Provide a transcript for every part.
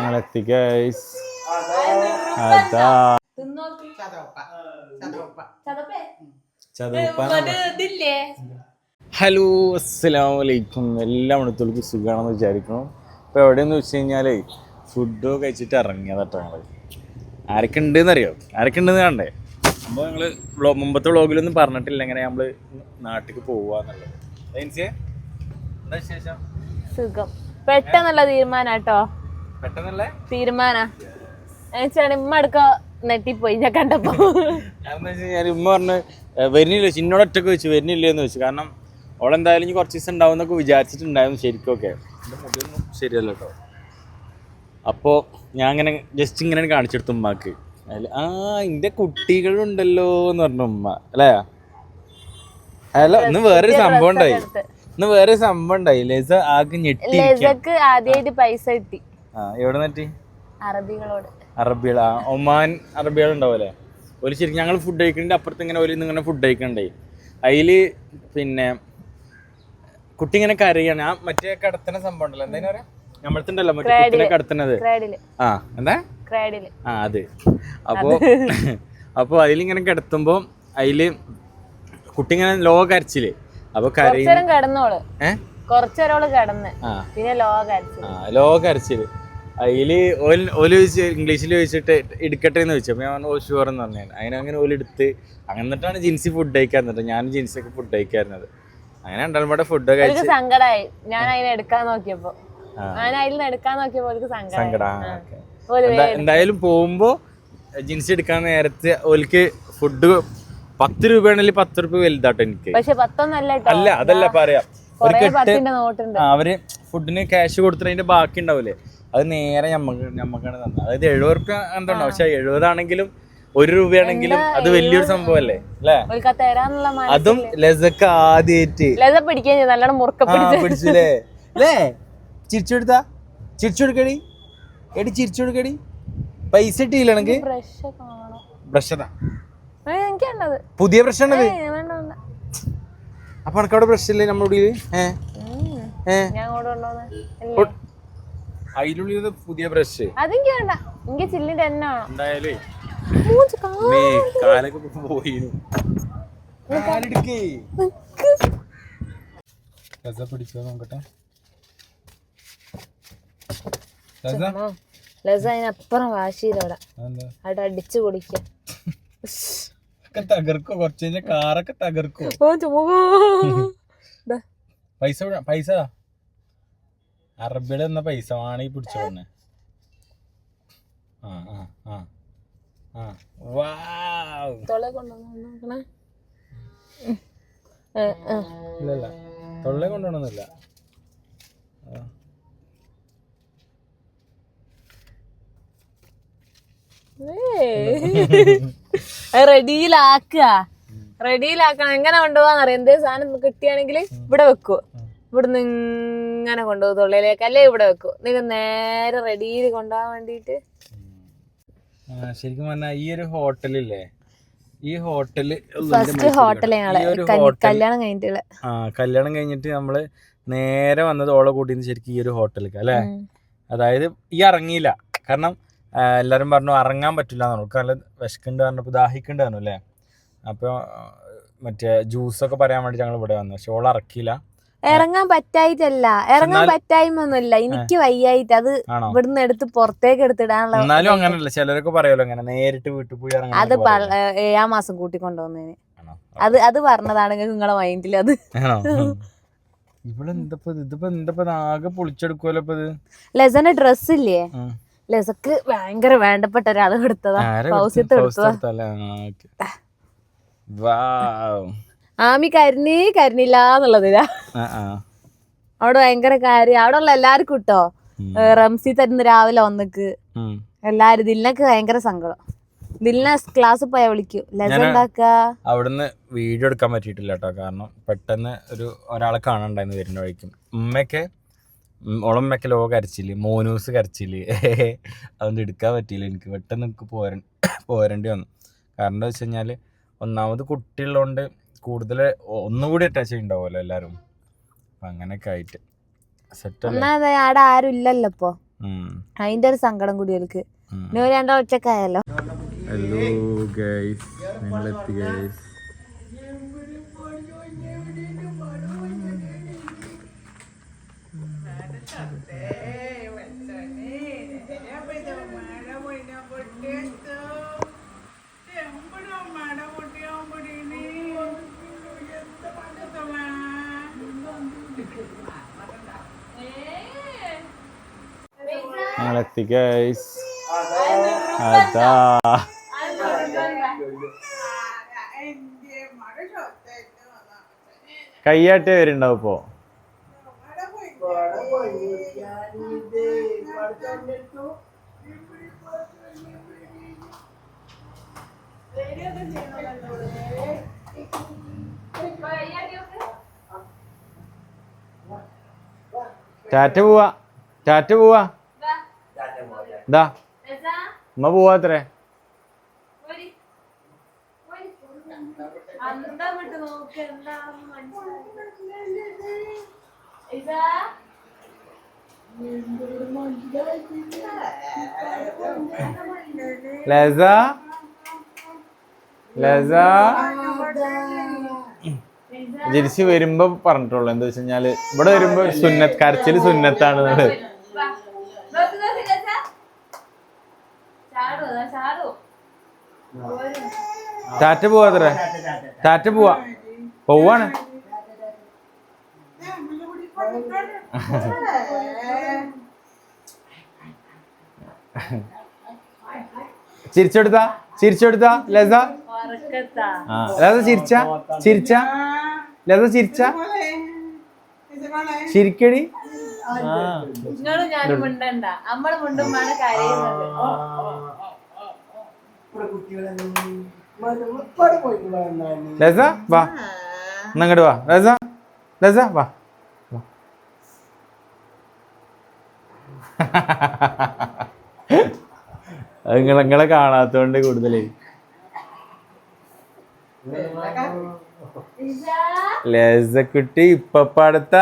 ഞങ്ങളെത്തി guys അതാ. Hello അസ്സലാമു അലൈക്കും എല്ലാ മണിത്തോൾക്ക് സുഖമാണെന്ന് വിചാരിക്കണം ഇപ്പോൾ എവിടെയെന്ന് വെച്ച് കഴിഞ്ഞാൽ ഫുഡ് കഴിച്ചിട്ട് ഇറങ്ങിയതാട്ടോ ഞങ്ങൾ ആരൊക്കെ ഉണ്ടെന്ന് അറിയോ ആരൊക്കെ ഉണ്ടെന്ന് കണ്ടേ? അപ്പോൾ ഞങ്ങൾ വ്ളോ മുമ്പത്തെ വ്ളോഗിലൊന്നും പറഞ്ഞിട്ടില്ല. എങ്ങനെ നമ്മൾ നാട്ടിലേക്ക് പോവാന്നുള്ളത് എന്താ വിശേഷം? സുഖം. പെട്ടെന്നുള്ള തീരുമാനം പെട്ടെന്നല്ലേ തീരുമാന. ഇമ്മ അടുക്ക നെട്ടിപ്പോയി ഞാൻ കണ്ടപ്പോ. ഉമ്മ പറഞ്ഞ് "ഏ, വരുന്നില്ല. ചിന്നോട് ഒറ്റയ്ക്ക് വെച്ചു വരുന്നില്ല എന്ന് വെച്ചു കാരണം ഓളെന്തായാലും ഇനി കുറച്ച് ദിവസം ഉണ്ടാവും എന്നൊക്കെ വിചാരിച്ചിട്ടുണ്ടായിരുന്നു ശരിക്കും ഒക്കെ. എന്റെ മുടിയൊന്നും ശരിയല്ല കേട്ടോ. അപ്പോൾ ഞാൻ അങ്ങനെ ജസ്റ്റ് ഇങ്ങനെ കാണിച്ചെടുത്തു ഉമ്മാക്ക്. അതിൽ ആ എന്റെ കുട്ടികളുണ്ടല്ലോ എന്ന് പറഞ്ഞു ഉമ്മ. അല്ലേ? ഹലോ ഇന്ന് വേറൊരു സംഭവം ഉണ്ടായി. ഇന്ന് വേറൊരു സംഭവം ഉണ്ടായി. ലേസ ആകെ ഞെട്ടി ആദ്യമായിട്ട് പൈസ കിട്ടി. എവിടെ അറബികളോട്. അറബികൾ ഒമാൻ അറബികൾ ഉണ്ടാവല്ലേ ഒരു ശരിക്കും ഞങ്ങൾ ഫുഡ് കഴിക്കുന്നുണ്ട് അപ്പുറത്ത് ഇങ്ങനെ ഒരു ഇങ്ങനെ ഫുഡ് കഴിക്കണ്ടേ അതിൽ പിന്നെ കുട്ടി ഇങ്ങനെ കരയാണ്. ആ മറ്റേ കടത്തണ സംഭവം ഉണ്ടല്ലോ. എന്താ പറയാ? നമ്മളത്തുണ്ടല്ലോ മറ്റേ കുട്ടിനെ കടത്തണത്. ആ എന്താ? ആ അത്. അപ്പോൾ അപ്പോൾ അതിലിങ്ങനെ കിടത്തുമ്പോ അതിൽ കുട്ടി ഇങ്ങനെ ലോ കരച്ചിൽ. അപ്പൊ കരയും. കുറച്ചേരോൾ കിടന്ന് പിന്നെ ലോക കരച്ചു ആ ലോ കരച്ചിൽ അതിൽ ഓൽ ചോദിച്ച് ഇംഗ്ലീഷിൽ ചോദിച്ചിട്ട് എടുക്കട്ടെ എന്ന് ചോദിച്ചു. ഞാൻ ഓ ഷുവർ എന്ന് പറഞ്ഞു അങ്ങനെ അങ്ങനെ ഓൽ എടുത്ത് എന്നിട്ടാണ് ജിൻസി ഫുഡ് കഴിക്കാൻ ഞാൻ ജിൻസി ഒക്കെ ഫുഡ് കഴിക്കാറുണ്ട് അങ്ങനെ രണ്ടാളും കൂടെ ഫുഡ് കഴിച്ച് സങ്കടമായി ഞാൻ അതിനെ എടുക്കാൻ നോക്കിയപ്പോ. ഞാൻ അതിൽ എടുക്കാൻ സങ്കടം എന്തായാലും പോകുമ്പോ ജിൻസി എടുക്കാൻ നേരത്തെ ഓൽക്ക് ഫുഡ് പത്ത് രൂപയാണെങ്കിൽ പത്ത് രൂപ വലുതാട്ടോ എനിക്ക്. പക്ഷെ പത്തൊന്നല്ല അല്ല അതല്ല പറയാ. ഒരു കെട്ട് അവർ ഫുഡിന് ക്യാഷ് കൊടുത്തതിന്റെ ബാക്കി ഉണ്ടാവില്ലേ അത് നേരെ ഞമ്മക്ക് ഞമ്മക്കാണ് തന്നത്. അതായത് എഴുപത് റുപ്യ എന്തുണ്ടോ പക്ഷെ എഴുപതാണെങ്കിലും ഒരു രൂപയാണെങ്കിലും അത് വലിയൊരു സംഭവല്ലേ? അല്ലേ? അതും ലസക്ക് ആദ്യമായിട്ട് പിടിച്ചില്ലേ? അല്ലേ? ചിരിച്ചെടുത്താ ചിരിച്ചെടുക്കടി എടി ചിരിച്ചെടുക്കടി പൈസ ഇട്ടില്ലെങ്കിൽ ബ്രഷ് പുതിയ ബ്രഷ് ആണത്. അപ്പൊ അനക്കവിടെ ബ്രഷ് ഇല്ലേ. നമ്മുടെ കൂടെ പുതിയ ബ്രഷ് അതെനിക്ക് വേണ്ട എനിക്ക് ചില്ലിന്റെ എണ്ണ എന്തായാലും. കാലൊക്കെ പിടിച്ചോ നോക്കട്ടെ. ലസ അതിനപ്പുറം വാശിയിലവിടെ അവിടെ. അടിച്ചു കുടിക്കുക ഒക്കെ തകർക്കോ. കുറച്ച് കഴിഞ്ഞാൽ കാറൊക്കെ തകർക്കോ. പൈസ പൈസ. അറബിയുടെ എന്ന പൈസ വാണി പിടിച്ചോന്നെ ആ വാ. ഏ, ഏ. ഇല്ലല്ല. തൊള്ളെ കൊണ്ടുപോകണമെന്നില്ല അത് റെഡിയിലാക്കുക. റെഡിയിലാക്കണം. എങ്ങനെ കൊണ്ടുപോകാന്നറിയാം എന്തേ സാധനം കിട്ടിയാണെങ്കിൽ ഇവിടെ വെക്കൂ. ഇവിടുന്ന് ഇങ്ങനെ കൊണ്ടുപോകും. തൊള്ളിയിലേക്ക് അല്ലേ ഇവിടെ വെക്കൂ. നിങ്ങൾ നേരെ റെഡിയിൽ കൊണ്ടുപോകാൻ വേണ്ടിയിട്ട്. ശരിക്കും പറഞ്ഞാൽ ഈ ഒരു ഹോട്ടലില്ലേ? ഈ ഹോട്ടൽ ഫസ്റ്റ് ഹോട്ടൽ കല്യാണം കഴിഞ്ഞിട്ടുള്ള. ആ കല്യാണം കഴിഞ്ഞിട്ട് നമ്മൾ നേരെ വന്നത് ഓളെ കൂട്ടിന്ന് ശരിക്കും ഈ ഒരു ഹോട്ടലിലേക്ക് അല്ലേ? അതായത് ഈ ഇറങ്ങിയില്ല. കാരണം ആ, എല്ലാരും പറഞ്ഞു ഇറങ്ങാൻ പറ്റില്ല എന്ന് പറഞ്ഞു നല്ല വിശക്കുണ്ട് പറഞ്ഞപ്പോൾ ദാഹിക്കുണ്ട് പറഞ്ഞു അല്ലേ? അപ്പോൾ മറ്റേ ജ്യൂസൊക്കെ പറയാൻ വേണ്ടി ഞങ്ങൾ ഇവിടെ വന്നു. പക്ഷെ ഓൾ ഇറക്കിയില്ല ഇറങ്ങാൻ പറ്റായിട്ടല്ല. ഇറങ്ങാൻ പറ്റായ്മൊന്നുമില്ല. എനിക്ക് വയ്യായിട്ട് അത് ഇവിടുന്ന് എടുത്ത് പുറത്തേക്ക് എടുത്തിടാനുള്ള എന്നാലും അങ്ങനല്ല. ചിലരൊക്കെ പറയല്ലോ അങ്ങനെ നേരിട്ട് വീട്ടിൽ പോയി അത് ഇറങ്ങാൻ അത് ഏഴാം മാസം കൂട്ടിക്കൊണ്ടുവന്നതിന് കൊണ്ടുവന്നേന് അത് അത് പറഞ്ഞതാണ് നിങ്ങളെ മൈൻഡിൽ അത്. ഇവിടെ എന്തപ്പോ ഇതിപ്പോ എന്തപ്പോ ആകെ പൊളിച്ചെടുക്കുമല്ലോ ഇപ്പൊ ഇത്. ലസന്റെ ഡ്രസ് ഇല്ലേ. ലസക്ക് ഭയങ്കര വേണ്ടപ്പെട്ട ഒരാൾ കൊടുത്തത്? ആമി. അവിടെ ഭയങ്കര കാര്യം. അവിടെ ഉള്ള എല്ലാവർക്കും കിട്ടോ. റംസി തരുന്ന രാവിലെ ഒന്നക്ക്. എല്ലാരും ദിലിനൊക്കെ ഭയങ്കര സങ്കടം. ദിലിനെ ക്ലാസ് പോയാ വിളിക്കൂ. ലസ ഞാൻ ഉണ്ടാക്ക? അവിടുന്ന് വീഡിയോ എടുക്കാൻ പറ്റിയിട്ടില്ല കേട്ടോ കാരണം പെട്ടെന്ന് ഒരു ഒരാളെ കാണണ്ടായിരുന്നു വരുന്ന വഴിക്കും. ഉമ്മയൊക്കെ ഉം, ഓളമ്മയൊക്കെ ലോ കരച്ചിൽ മോനൂസ് കരച്ചിൽ. അതൊന്നും എടുക്കാൻ പറ്റിയില്ല. എനിക്ക് പെട്ടെന്ന് എനിക്ക് പോര പോരേണ്ടി വന്നു. കാരണം എന്താ വെച്ച് കഴിഞ്ഞാൽ ഒന്നാമത് കുട്ടികളുണ്ട് കൂടുതൽ ഒന്നുകൂടി അറ്റാച്ച് ഉണ്ടാവുമല്ലോ എല്ലാവരും അപ്പം അങ്ങനെയൊക്കെ ആയിട്ട്. ഒന്നാമത് ആരും ഇല്ലല്ലോ ഇപ്പോ. അതിന്റെ ഒരു സങ്കടം കൂടി എനിക്ക് ഒറ്റക്കായല്ലോ. ഹലോ ഗൈസ് എത്തി ഗൈസ് ഞങ്ങളെത്തി ഗൈസ് അതാ കയ്യാട്ടേ വരുന്നുണ്ടാവും ഇപ്പോ? ടാറ്റ പോവാ. ടാറ്റ പോവാ. ഇതാ ഉമ്മ പോവാത്രേ. ലസ? ലസ? ജെരിസി വരുമ്പോ പറഞ്ഞിട്ടുള്ളൂ. എന്താ വെച്ച് കഴിഞ്ഞാൽ ഇവിടെ വരുമ്പോ സുന്നത്ത് കരച്ചിൽ സുന്നത്താണ് എന്നുള്ളത്. ടാറ്റ പോവാത്രേ ടാറ്റ പോവാ പോവാണ്. ചിരിച്ചെടുത്താ ചിരിച്ചെടുത്താ ലത. ലത ചിരിച്ച ചിരിച്ച. ലത ചിരിച്ച. ചിരിക്കടി. നിങ്ങളും ഞാനും മിണ്ടണ്ട. നമ്മൾ മിണ്ടുമ്പാണ് കരയുന്നത്. ലസ വാ. എന്നങ്ങോട്ട് വാ. ലസ ലസ വാ. അത് നിങ്ങളെ നിങ്ങളെ കാണാത്തോണ്ട് കൂടുതലേ. ലസക്കുട്ടി ഇപ്പൊ പടുത്ത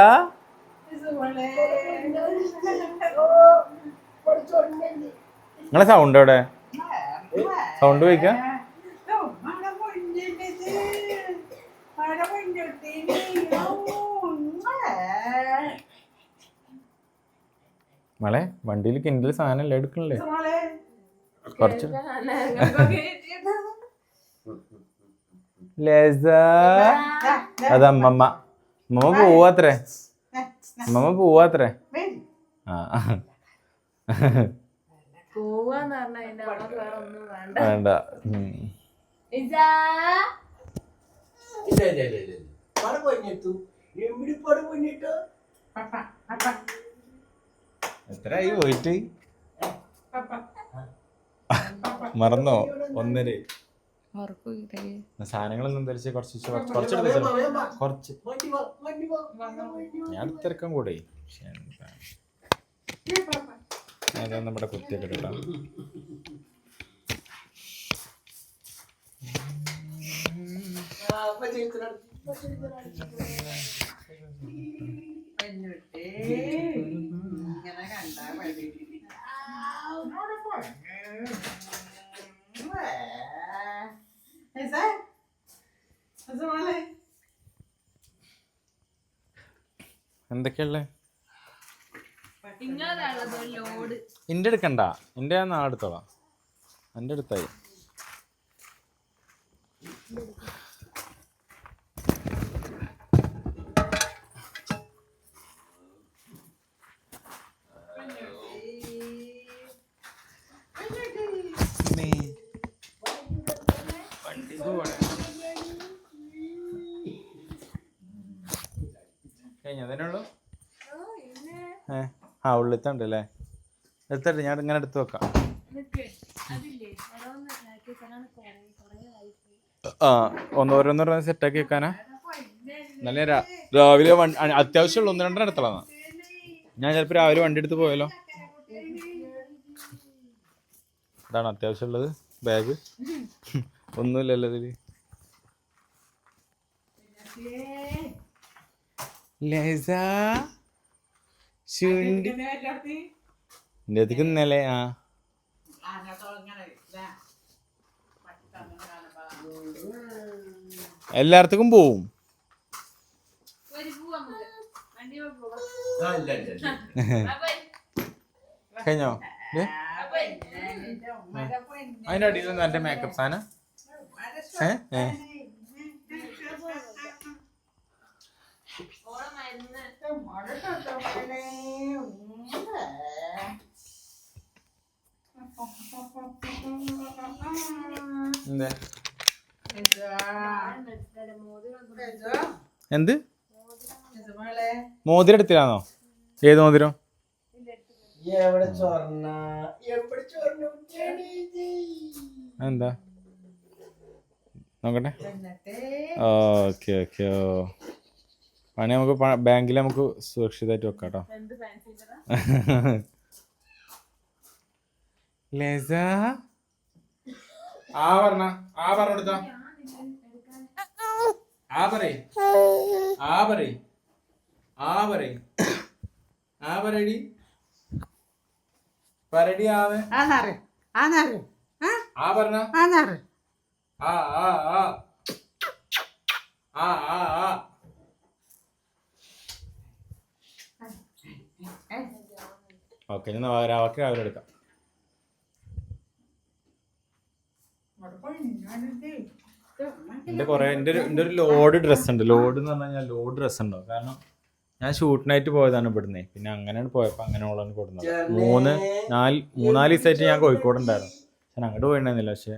നിങ്ങളെ സൗണ്ട് എവിടെ? സൗണ്ട് വയ്ക്ക മളെ വണ്ടിയിൽ കിൻഡിൽ സാധനം അല്ലേ എടുക്കണല്ലേ കുറച്ച്. അതമ്മമ്മ അത് അമ്മമ്മ. അമ്മമ്മ പോവാത്രേ. അമ്മമ്മ പോവാത്രേ. ആ. പോവാന്ന് പറഞ്ഞാ അതിന്റെ അവർക്ക് വേറെ ഒന്നും വേണ്ട. വേണ്ട. ഇജാ. എത്രയായി പോയിട്ട്? മറന്നോ? ഒന്നര. സാധനങ്ങളൊന്നും ധരിച്ച് കുറച്ച് കുറച്ച് കുറച്ച് ഞാൻ തിരക്കം കൂടെ. പക്ഷേ എന്താ. അതാ നമ്മുടെ കുത്തിയൊക്കെ ഇടാം എന്തൊക്കെയുള്ളേ ലോഡ് എന്റെ എടുക്കണ്ട. ഞാൻ നാളെ എടുത്തോളാം. എന്റെ അടുത്തായി. ആ ഉള്ളിത്തണ്ട് അല്ലേ? എടുത്തിട്ട് ഞാൻ ഇങ്ങനെ എടുത്ത് വെക്കാം. ആ ഒന്ന് ഓരോന്നോരോന്ന് സെറ്റാക്കി വെക്കാനാ? നല്ല രാവിലെ അത്യാവശ്യമുള്ള ഒന്ന് രണ്ടെണ്ണം എടുത്തോളാം ഞാൻ ചിലപ്പോൾ രാവിലെ വണ്ടി എടുത്ത് പോയല്ലോ ഇതാണ് അത്യാവശ്യമുള്ളത് ബാഗ്. ഒന്നുമില്ലല്ലോ ഇതിൽ. ലേസ. ശുണ്ടി എന്റെ അടുത്തേക്ക് ഇന്നലെ ആ. എല്ലായിടത്തേക്കും പോവും. കഴിഞ്ഞോ? അതിന്റെ അടിയിൽ എന്റെ മേക്കപ്പ് സാധനം. ഏ? ഏ. എന്താ എന്ത്? മോതിരം എടുത്തില്ലാന്നോ ഏത് മോതിരം? എന്താ നോക്കട്ടെ. ഓക്കെ ഓക്കെ ഓ. പണി നമുക്ക് ബാങ്കിൽ നമുക്ക് സുരക്ഷിതമായിട്ട് വെക്കാം കേട്ടോ ലേസ? ആ പറഞ്ഞ ആ ആവറേ ആ പറയ് ആ പറയ് ആ പറയ് ആ പറയടി പറയടി ആവേ. ആന്നാറ്. ആന്നാറ്. ആ? ആ പറഞ്ഞ ആന്നാറ്. ആ ആ ആ. ആ ആ ആ. ഓക്കെ ഇനി വാക്ക് രാവിലെ എടുക്കാം. എന്റെ കുറേ എന്റെ ഒരു എന്റെ ഒരു ലോഡ് ഡ്രസ് ഉണ്ട്. ലോഡ് എന്ന് പറഞ്ഞാൽ കഴിഞ്ഞാൽ ലോഡ് ഡ്രസ് ഉണ്ടോ കാരണം ഞാൻ ഷൂട്ടിനായിട്ട് പോയതാണ് ഇവിടുന്ന്. പിന്നെ അങ്ങനെയാണ് പോയപ്പോൾ അങ്ങനെ ഓളാണ് കൊടുക്കുന്നത് മൂന്ന് നാല് മൂന്നാൽ ദിവസമായിട്ട് ഞാൻ കോഴിക്കോട് ഉണ്ടായിരുന്നു. ഞാൻ അങ്ങോട്ട് പോയിട്ടുണ്ടായിരുന്നില്ല. പക്ഷെ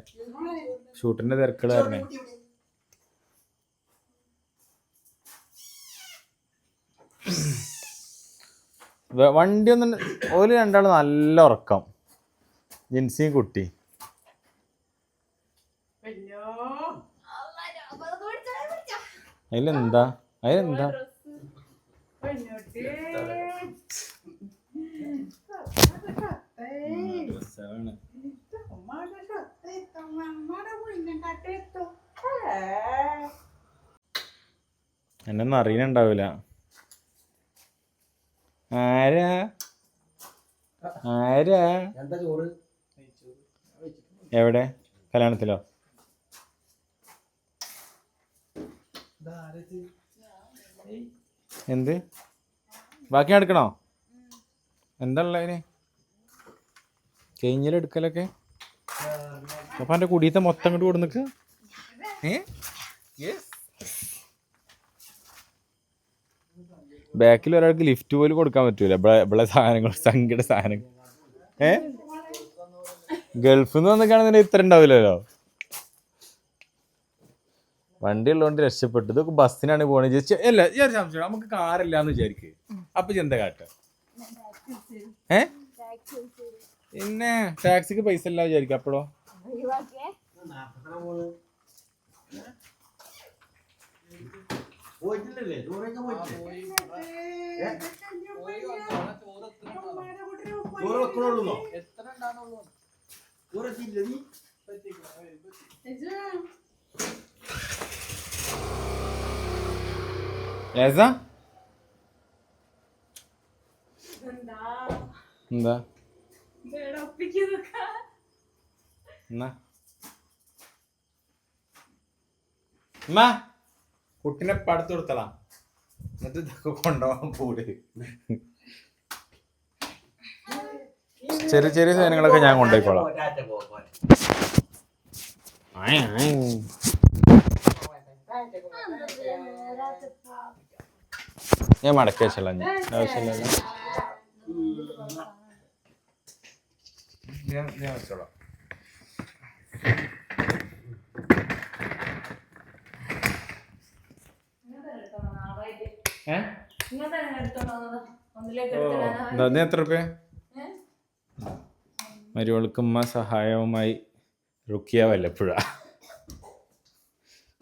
ഷൂട്ടിന്റെ തിരക്കുകളായിരുന്നേ വണ്ടി ഒന്നും ഓൽ രണ്ടാളും നല്ല ഉറക്കം. ജിൻസിയും കുട്ടി. അതിലെന്താ? അതിലെന്താ? എന്നൊന്നും അറിയണുണ്ടാവില്ല. ആരാ? ആരാ? എവിടെ? കല്യാണത്തിലോ? എന്ത്? ബാക്കി എടുക്കണോ എന്താ ഉള്ളതിന് കഴിഞ്ഞിലെടുക്കലൊക്കെ അപ്പൊ എന്റെ കുടിയത്തെ മൊത്തം ഇങ്ങോട്ട് കൊടുന്നിക്ക്. ബാക്കിൽ ഒരാൾക്ക് ലിഫ്റ്റ് പോലും കൊടുക്കാൻ പറ്റൂല. ഇവിടെ സാധനങ്ങൾ സംഖ്യയുടെ സാധനങ്ങൾ. ഏ? ഗൾഫിൽ നിന്ന് വന്നിക്കാണെന്നുണ്ടെങ്കിൽ ഇത്ര ഉണ്ടാവില്ലല്ലോ. വണ്ടി ഉള്ളതുകൊണ്ട് രക്ഷപ്പെട്ടു. ഇതൊക്കെ ബസ്സിനാണ് പോകണത് ജസ്റ്റ് അല്ല ഈ ഒരു സംശയം. നമുക്ക് കാറില്ല എന്ന് വിചാരിക്കുക അപ്പൊ ചിന്ത കാട്ട? ഏ? പിന്നെ ടാക്സിക്ക് പൈസ ഇല്ല വിചാരിക്കുക അപ്പോഴോ പോയിട്ടില്ലല്ലേ ഏസാ എന്താ? എന്നാ? കുട്ടിനെ പടുത്തു കൊടുത്തളാ. എന്നിട്ട് ഇതൊക്കെ കൊണ്ടുപോകാൻ കൂടി ചെറിയ ചെറിയ സാധനങ്ങളൊക്കെ ഞാൻ കൊണ്ടുപോയിക്കോളാം ടാറ്റ പോ പോലെ ആയ് ആയ്. ഞാൻ മടക്കി വെച്ചല്ല ആവശ്യമില്ലല്ലോ ഞാൻ വെച്ചോളാം. എത്ര റുപ്യ മരുവൾക്കുമ്മ സഹായവുമായി റുക്കിയ വല്ലപ്പുഴ.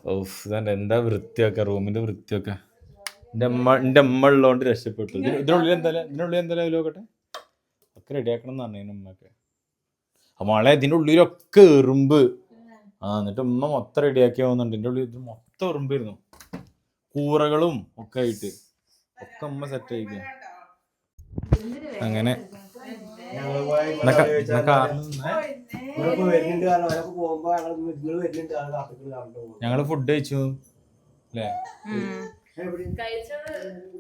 ഓഫ് ഇതാണ്ട് എന്താ വൃത്തിയൊക്കെ റൂമിന്റെ വൃത്തിയൊക്കെ. എന്റെ അമ്മ എന്റെ അമ്മ ഉള്ളതുകൊണ്ട് രക്ഷപ്പെട്ടു. ഇതിനുള്ളിൽ എന്തായാലും ഇതിനുള്ളിൽ എന്തായാലും നോക്കട്ടെ. ഒക്കെ റെഡിയാക്കണം എന്ന് പറഞ്ഞു ഉമ്മക്ക് ആ മോളെ ഇതിന്റെ ഉള്ളിലൊക്കെ എറുമ്പ്. ആ എന്നിട്ട് ഉമ്മ മൊത്തം റെഡിയാക്കി പോകുന്നുണ്ട് ഇതിന്റെ ഉള്ളിൽ ഇത് മൊത്തം എറുമ്പായിരുന്നു. കൂറകളും ഒക്കെ ആയിട്ട്. ഒക്കെ ഉമ്മ സെറ്റ് ആയിക്കുക അങ്ങനെ. ഞങ്ങൾ ഫുഡ് കഴിച്ചു. അല്ലേ?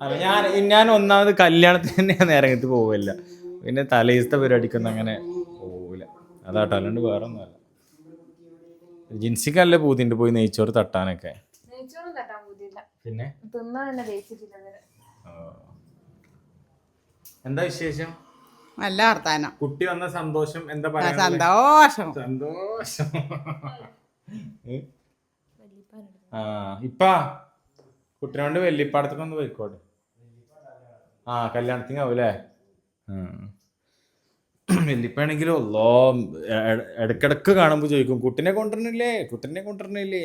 അപ്പൊ ഞാൻ ഞാൻ ഒന്നാമത് കല്യാണത്തിന് തന്നെ ഞാൻ നേരങ്ങത്ത് പോവില്ല പിന്നെ തലേസത്തെ പരിപാടിക്കൊന്നും അങ്ങനെ പോവില്ല അതാട്ടോ അല്ലാണ്ട് വേറെ ഒന്നുമല്ല ജിൻസിക്ക് നല്ല പൂതിണ്ട് പോയി നെയ്ച്ചോറ് തട്ടാനൊക്കെ. നെയ്ച്ചോറും തട്ടാൻ പോയില്ല പിന്നെ? എന്താ വിശേഷം? നല്ല വർത്താനം. കുട്ടി വന്ന സന്തോഷം എന്താ പറയാ സന്തോഷം. സന്തോഷം. ആ ഇപ്പാ കുട്ടിനോണ്ട് വെല്ലിപ്പാടത്തൊക്കെ ഒന്ന് പോയിക്കോട്ടെ. ആ കല്യാണത്തിന് ആവൂലേ വെല്ലിപ്പാണെങ്കിലോ അല്ലോ ഇടക്കിടക്ക് കാണുമ്പോൾ ചോദിക്കും കുട്ടിനെ കൊണ്ടുവരണില്ലേ? കുട്ടിനെ കൊണ്ടുവരണില്ലേ?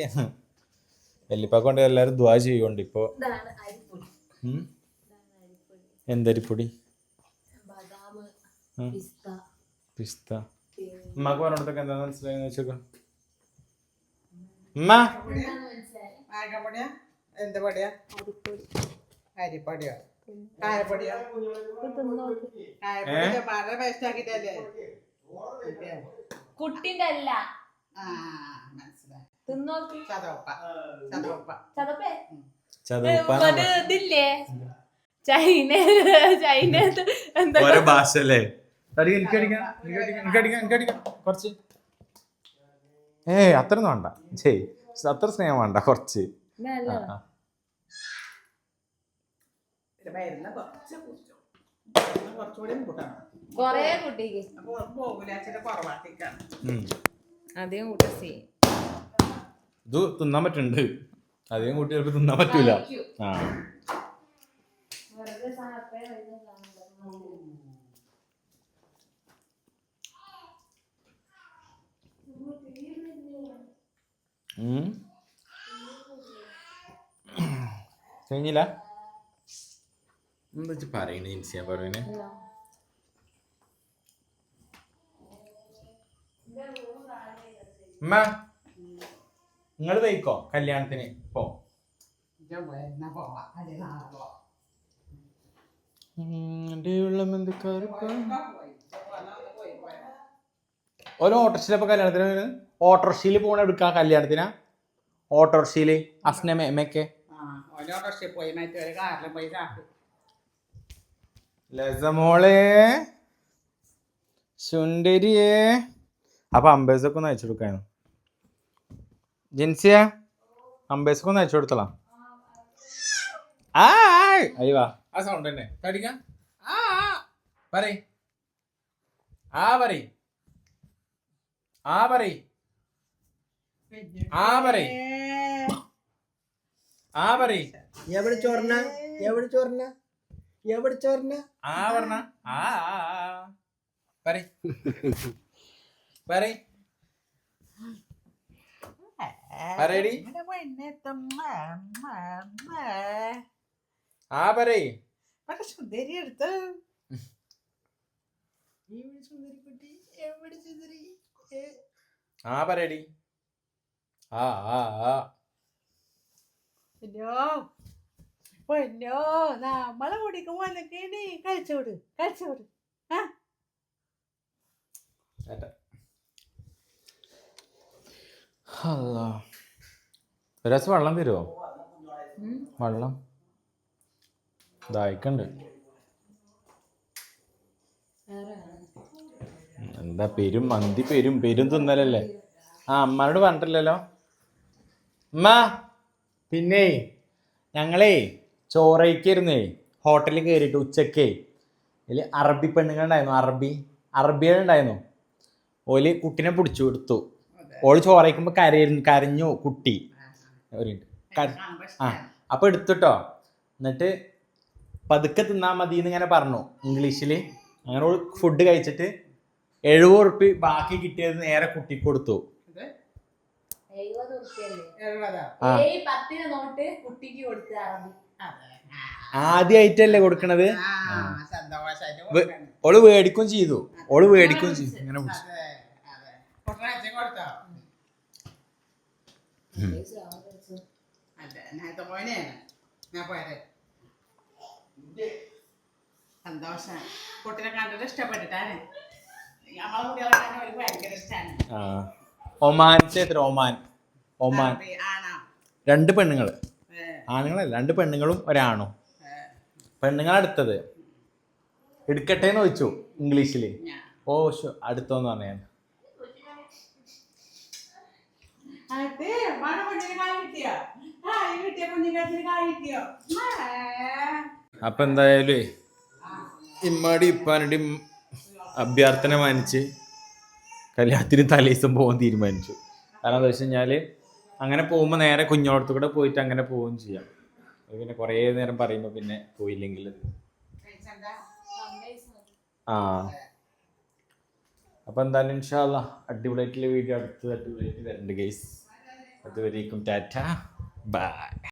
വെല്ലിപ്പാ കൊണ്ട് എല്ലാവരും ദ്വാ ചെയ്യുന്നുണ്ട് ഇപ്പോ. ഇതാണ് അരിപ്പൊടി. ഉം? എന്തരിപ്പൊടി. പിസ്ത. പിസ്ത. ഉമ്മക്ക് പറഞ്ഞിടത്തൊക്കെ എന്താ മനസ്സിലായെന്ന് വെച്ചോക്കാം ഉമ്മ. എന്ത് പൊടിയാ? അരിപ്പൊടിയോ? കായപ്പൊടിയോ കായപ്പൊടിയോ ആക്കിട്ടല്ലേ കുട്ടിന്റെ അല്ല. ചൈന ചൈന എന്താ ഓരോ ഭാഷ അല്ലേ അടിക്കാം എനിക്ക് അടിക്കാം എനിക്ക് അടിക്കാം എനിക്ക് അടിക്കാം. കുറച്ച്. ഏ അത്ര വേണ്ട. ജയ് അത്ര സ്നേഹം വേണ്ട കുറച്ച്. അധികം കൂട്ട ഇത് തിന്നാൻ പറ്റുന്നുണ്ട് അധികം കുട്ടി ചിലപ്പോൾ തിന്നാൻ പറ്റൂല. ആ. കഴിഞ്ഞില്ല? എന്താ വെച്ചാൽ പറയണേ ഇൻസിയാ പറയണേ? അമ്മ നിങ്ങൾ വയ്ക്കോ കല്യാണത്തിന്? പോ. ഒരു ഓട്ടോറിക്ഷയിലപ്പോ കല്യാണത്തിന് ഓട്ടോറിക്ഷയിൽ പോണെടുക്ക കല്യാണത്തിനാ? ഓട്ടോറിക്ഷയിൽ അസ്നമേമയൊക്കെ ഓരോ വർഷം പോയി. മറ്റേ ഒരു കാറിൽ പോയി കാക്കി ലസമോളെ സുന്ദരിയേ അപ്പൊ അമ്പേഴ്സൊക്കെ ഒന്ന് അയച്ചു കൊടുക്കാനോ? ജിൻസിയ? അമ്പേഴ്സൊക്കെ ഒന്ന് അയച്ചു കൊടുത്തോളാം. ആ അയ്യോ ആ സൗണ്ട് തന്നെ. കടിക്കാം ആ പറയ്. ആ പറയ്. ആ പറയ്. ആ പറയ്. ആ പറയ് എവിടെ ചോർന്ന എവിടെ ചോർന്ന എവിടെ ചോർന്ന ആ പറഞ്ഞ ആ. പറ പറ പറയ്. പറയ്. പറയടി. ആ പറയ്. പക്ഷെ സുന്ദരി എടുത്ത്. സുന്ദരി കുട്ടി എവിടെ സുന്ദരി? ആ പറയടി. ആ ആ ആ. പൊന്നോ പൊന്നോ നമ്മളെ കുടിക്ക് പോലൊക്കെയാണ് കഴിച്ചോട് കഴിച്ചോട്. ആ? ഗ്ലാസ് വെള്ളം തരുമോ വെള്ളം. ദാഹിക്കണ്ട്. എന്താ പെരും മന്തി പെരും പെരും തിന്നലല്ലേ? ആ അമ്മാനോട് പറഞ്ഞിട്ടില്ലല്ലോ. അമ്മ. പിന്നെ ഞങ്ങളേ ചോറയ്ക്കായിരുന്നേ ഹോട്ടലിൽ കയറിയിട്ട് ഉച്ചക്കേ. ഇതിൽ അറബി പെണ്ണുങ്ങളുണ്ടായിരുന്നു. അറബി അറബികളുണ്ടായിരുന്നു. ഓൽ കുട്ടിനെ പിടിച്ചു കൊടുത്തു. ഓൾ ചോറയ്ക്കുമ്പോൾ കരയിരുന്നു കരഞ്ഞു കുട്ടി. ഒരു ആ അപ്പൊ എടുത്തുട്ടോ. എന്നിട്ട് പതുക്കെ തിന്നാൽ മതി എന്ന് ഇങ്ങനെ പറഞ്ഞു ഇംഗ്ലീഷിൽ അങ്ങനെ ഫുഡ് കഴിച്ചിട്ട് എഴുപത് ഉറുപ്പി ബാക്കി കിട്ടിയത് നേരെ കുട്ടിക്ക് കൊടുത്തു. ആദ്യമായിട്ടല്ലേ കൊടുക്കണത്. ഓൾ മേടിക്കും ചെയ്തു. ഓൾ മേടിക്കും ചെയ്തു. ഇങ്ങനെ സന്തോഷം. കുട്ടിനെ കണ്ടിട്ട് ഇഷ്ടപ്പെട്ടിട്ടാണ്. നമ്മളെ കുട്ടികളെ ഭയങ്കര ഇഷ്ടമാണ് ആ. ഒമാൻ ചേത്ര ഒമാൻ. ഒമാൻ. ആണോ. രണ്ട് പെണ്ണുങ്ങൾ ആണുങ്ങളല്ല രണ്ട് പെണ്ണുങ്ങളും ഒരാണോ. പെണ്ണുങ്ങൾ അടുത്തത്. എടുക്കട്ടെ എന്ന് വെച്ചു ഇംഗ്ലീഷിൽ ഓ ഷോ അടുത്തോന്ന് പറഞ്ഞു ഞാൻ. അതെ മഴ കുഞ്ഞിന് കായ് കിട്ടിയോ? കായ് കിട്ടിയോ കുഞ്ഞിക്കത്തിന് കായ് കിട്ടിയോ? അപ്പൊ എന്തായാലും ഇമ്മാടി ഇപ്പാനടി അഭ്യർത്ഥന മാനിച്ച് കല്യാണത്തിന് തലേസം പോകാൻ തീരുമാനിച്ചു. കാരണം എന്താ വെച്ച് കഴിഞ്ഞാൽ അങ്ങനെ പോകുമ്പോൾ നേരെ കുഞ്ഞോടത്ത് കൂടെ പോയിട്ട് അങ്ങനെ പോവുകയും ചെയ്യാം. അത് പിന്നെ കുറേ നേരം പറയുമ്പോൾ പിന്നെ പോയില്ലെങ്കിൽ ആ. അപ്പം എന്തായാലും ഇൻഷാല്ല അടിപൊളിയായിട്ടുള്ള വീഡിയോ അടുത്ത് അടിപൊളിയായിട്ട് വരണ്ട് ഗൈസ് അതുവരേക്കും ടാറ്റ. ബൈ